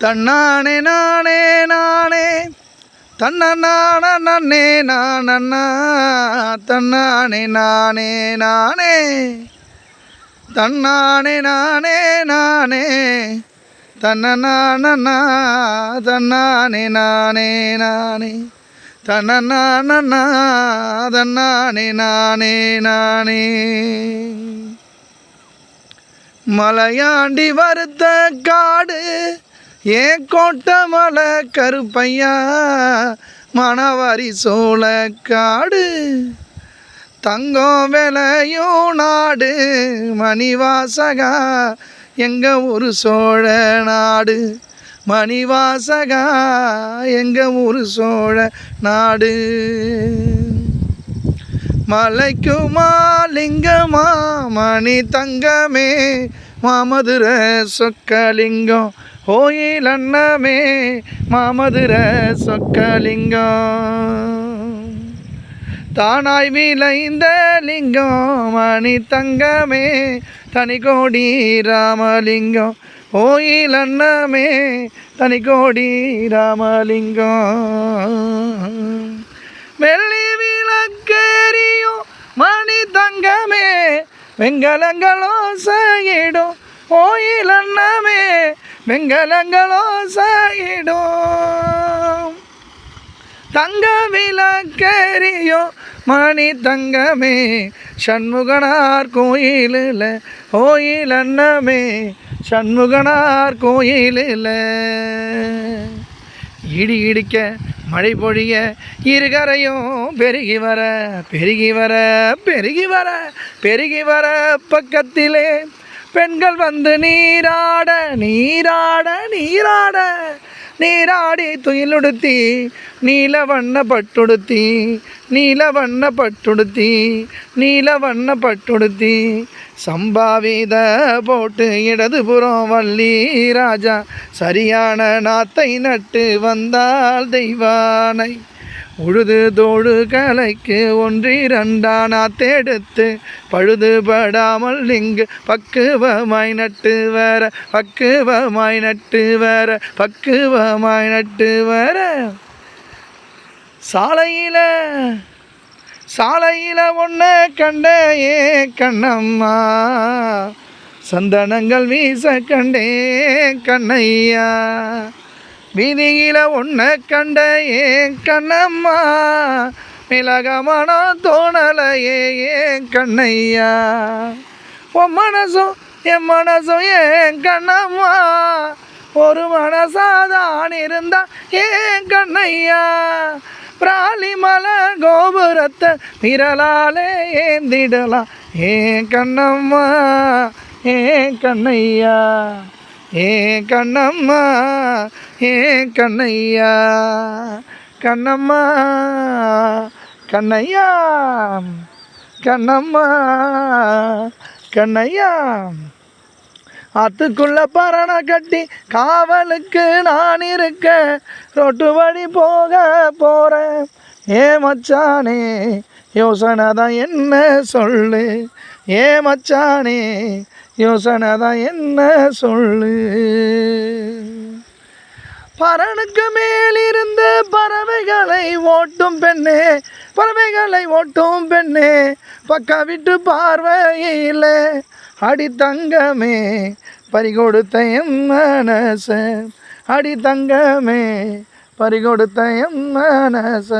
தன்னானே நானே நானே. தன்னான நானண்ணா தன்னானே நானே நானே. தன்னானே நானே நானே. தன்னண்ணா தன்னானே நானே நானே. தன்னண்ணா தன்னானே நானே நானே. மலையாண்டி வருத்த காடு ஏன் கோட்ட மலை கருப்பையா? மணவாரி சோழ காடு. தங்கம் விலையும் நாடு. மணிவாசகா எங்கள் ஒரு சோழ நாடு. மணிவாசகா எங்கள் ஒரு சோழ நாடு. மலைக்குமா லிங்கமா மணி தங்கமே மாமதுர சொக்கலிங்கம். கோயில் அண்ணமே மாமதுர சொக்கலிங்கம். தானாய் விளைந்த லிங்கம் மணி தங்கமே தனி கோடி ராமலிங்கம். கோயில் அண்ணமே தனி கோடி ராமலிங்கம். வெள்ளி விளக்கேரியும் மணி தங்கமே வெங்கலங்களோ சாயிடும் கோயில் அண்ணமே வெங்கலங்களோ சாயிடும் தங்க விளக்கேரியோ மணி தங்கமே சண்முகனார் கோயிலில் கோயில் அன்னமே சண்முகனார் கோயிலில். இடி இடிக்க மழை பொழிய இருகரையும் பெருகி வர பெருகி வர பெருகி வர பெருகி வர பக்கத்திலே பெண்கள் வந்து நீராட நீராட நீராட. நீராடி துயிலுடுத்தி நீல வண்ண பட்டுடுத்தி நீல வண்ண பட்டுடுத்தி நீல வண்ண பட்டுடுத்தி சம்பாவித போட்டு இடது புறம் வள்ளி ராஜா. சரியான நாத்தை நட்டு வந்தால் தெய்வானை. உழுது தோடு கலைக்கு ஒன்றிரண்டானா தேடுத்து பழுதுபடாமல் இங்கு பக்குவமாய் நட்டு வர பக்குவமாய் நட்டு வர பக்குவமாய் நட்டு வர. சாலையில் சாலையில் ஒன்று கண்ட ஏ கண்ணம்மா. சந்தனங்கள் வீச கண்டே கண்ணையா. வீதியில ஒன்றை கண்ட ஏ கண்ணம்மா. மிளகமனோ தோணலையே ஏ கண்ணையா. உன் மனசும் என் மனசும் ஏன் கண்ணம்மா. ஒரு மனசாதான் இருந்தா ஏன் கண்ணையா. பிராலிமல கோபுரத்தை விரலாலே ஏந்திடலாம் ஏன் கண்ணம்மா ஏன் கண்ணையா. ஏ கண்ணம்மா ஏ கண்ணையா கண்ணம்மா கண்ணையா கண்ணம்மா கண்ணையா. ஆத்துக்குள்ள பரணை கட்டி காவலுக்கு நான் இருக்க ரோட்டு வழி போக போகிறேன் ஏ மச்சானே யோசனை தான் என்ன சொல்லு? ஏ மச்சானே யோசனை தான் என்ன சொல்லு? பரனுக்கு மேலிருந்த பறவைகளை ஓட்டும் பெண்ணே பறவைகளை ஓட்டும் பெண்ணே பக்கா விட்டு பார்வையில் அடி தங்கமே பறிகொடுத்த என் மனச. அடி தங்கமே பறிகொடுத்த மனச.